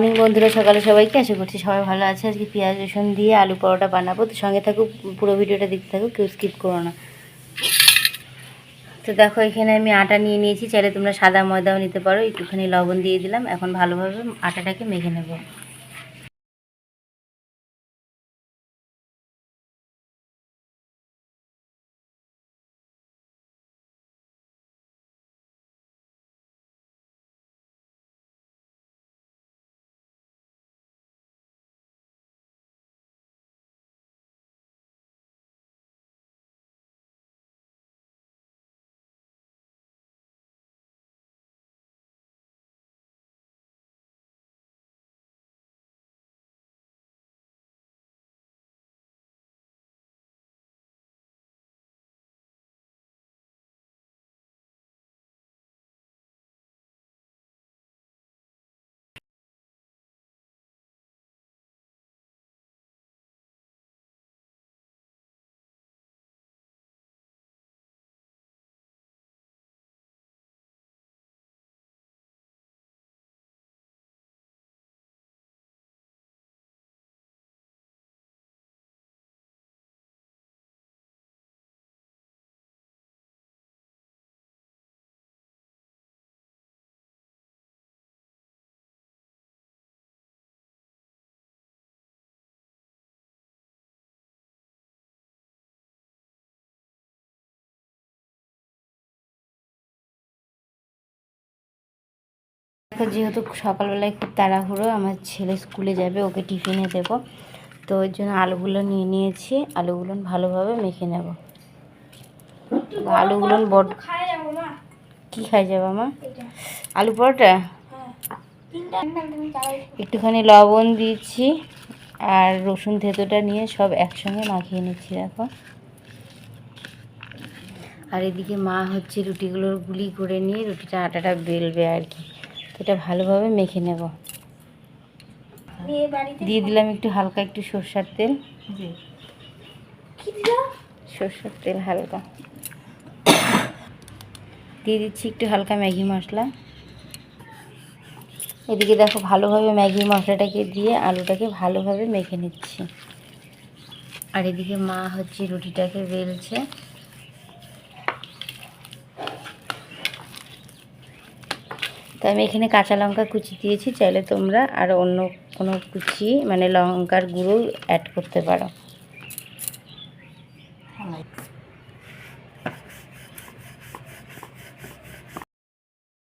আমি বন্ধুরা, সকালে সবাইকে আশা করছি সবাই ভালো আছে। আজকে পেঁয়াজ, রসুন দিয়ে আলু পরোটা বানাবো। তো সঙ্গে থাকুক পুরো ভিডিওটা দেখতে থাকুক কেউ স্কিপ করো না। তো দেখো, এখানে আমি আটা নিয়ে নিয়েছি। চাইলে তোমরা সাদা ময়দাও নিতে পারো। একটুখানি লবণ দিয়ে দিলাম। এখন ভালোভাবে আটাটাকে মেখে নেব। দেখো যেহেতু সকালবেলায় খুব তাড়াহুড়ো আমার ছেলে স্কুলে যাবে ওকে টিফিনে দেবো। তো ওই জন্য আলুগুলো নিয়ে নিয়েছি আলুগুলো ভালোভাবে মেখে নেব। আলুগুলো বড কী খাই যাবে মা? আলু পরোটা? হ্যাঁ। একটুখানি লবণ দিয়েছি আর রসুন থেতোটা নিয়ে সব একসঙ্গে মাখিয়ে নিচ্ছি দেখো। আর এদিকে মা হচ্ছে রুটিগুলোর গুলি করে নিয়ে রুটিটা আটাটা বেলবে আর কি। এটা ভালোভাবে মেখে নেব। দিয়ে দিলাম একটু হালকা একটু সর্ষার তেল। কি সর্ষার তেল হালকা। দিয়ে দিচ্ছি একটু হালকা ম্যাগি মশলা। এদিকে দেখো ভালোভাবে ম্যাগি মশলাটাকে দিয়ে আলুটাকে ভালোভাবে মেখে নিচ্ছি। আর এদিকে মা হচ্ছে রুটিটাকে বেলছে। তো আমি এখানে কাঁচা লঙ্কা কুচি দিয়েছি, চাইলে তোমরা আর অন্য কোনো কুচি মানে লঙ্কার গুঁড়ো অ্যাড করতে পারো।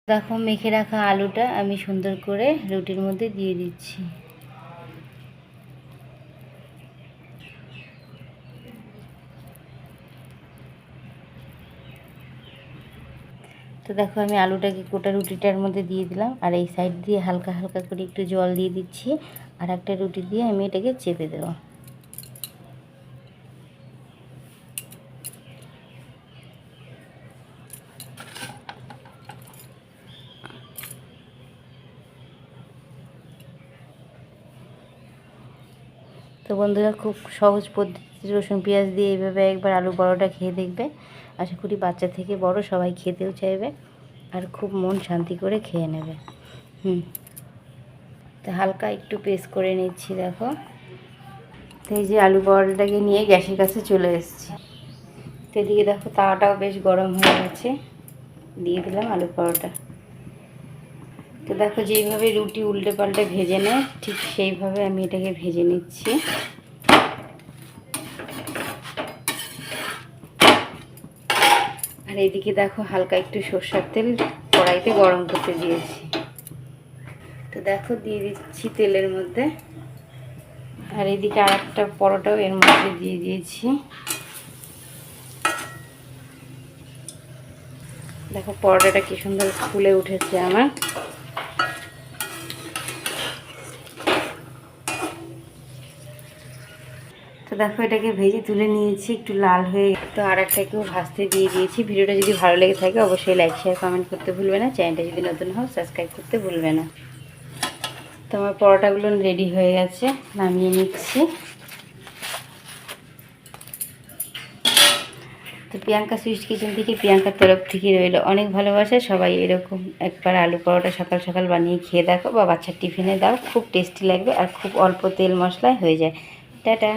দেখো, মেখে রাখা আলুটা আমি সুন্দর করে রুটির মধ্যে দিয়ে দিচ্ছি। তো দেখো আমি আলুটাকে গোটা রুটিটার মধ্যে দিয়ে দিলাম, আর এই সাইড দিয়ে হালকা হালকা করে একটু জল দিয়ে দিচ্ছি, আর একটা রুটি দিয়ে আমি এটাকে চেপে দেবো। তো বন্ধুরা খুব সহজ পদ্ধতি রসুন, পেঁয়াজ দিয়ে এইভাবে একবার আলু বড়োটা খেয়ে দেখবে। আশা করি বাচ্চা থেকে বড় সবাই খেতেও চাইবে আর খুব মন শান্তি করে খেয়ে নেবে। হুম। তো হালকা একটু পেস্ট করে নিচ্ছি, দেখো। তো এই যে আলু বড়াটাকে নিয়ে গ্যাসের কাছে চলে এসেছি। তো এদিকে দেখো তাওয়াটাও বেশ গরম হয়ে গেছে। দিয়ে দিলাম আলু পরোটা। তো দেখো যেইভাবে রুটি উল্টে পাল্টে ভেজে নেয়, ঠিক সেইভাবে আমি এটাকে ভেজে নিচ্ছি। আর এদিকে দেখো হালকা একটু সর্ষার তেল কড়াইতে গরম করতে দিয়েছি। তো দেখো দিয়ে দিচ্ছি তেলের মধ্যে। আর এদিকে আর একটা পরোটাও এর মধ্যে দিয়ে দিয়েছি। দেখো পরোটাটা কি সুন্দর ফুলে উঠেছে আমার। তো দেখো, এটাকে ভেজে তুলে নিয়েছি, একটু লাল হয়ে তো আর একটাকেও ভাজতে দিয়ে দিয়েছি। ভিডিওটা যদি ভালো লেগে থাকে, অবশ্যই লাইক শেয়ার কমেন্ট করতে ভুলবে না। চ্যানেলটা যদি নতুন হও সাবস্ক্রাইব করতে ভুলবে না। তো আমার পরোটাগুলো রেডি হয়ে গেছে, নামিয়ে নিচ্ছি। তো প্রিয়াঙ্কা সুইট কিচেন থেকে প্রিয়াঙ্কার তরফ থেকে রইল অনেক ভালোবাসা। সবাই এরকম একবার আলু পরোটা সকাল সকাল বানিয়ে খেয়ে দেখো বা বাচ্চার টিফিনে দাও। খুব টেস্টি লাগবে আর খুব অল্প তেল মশলায় হয়ে যায়। টাটা।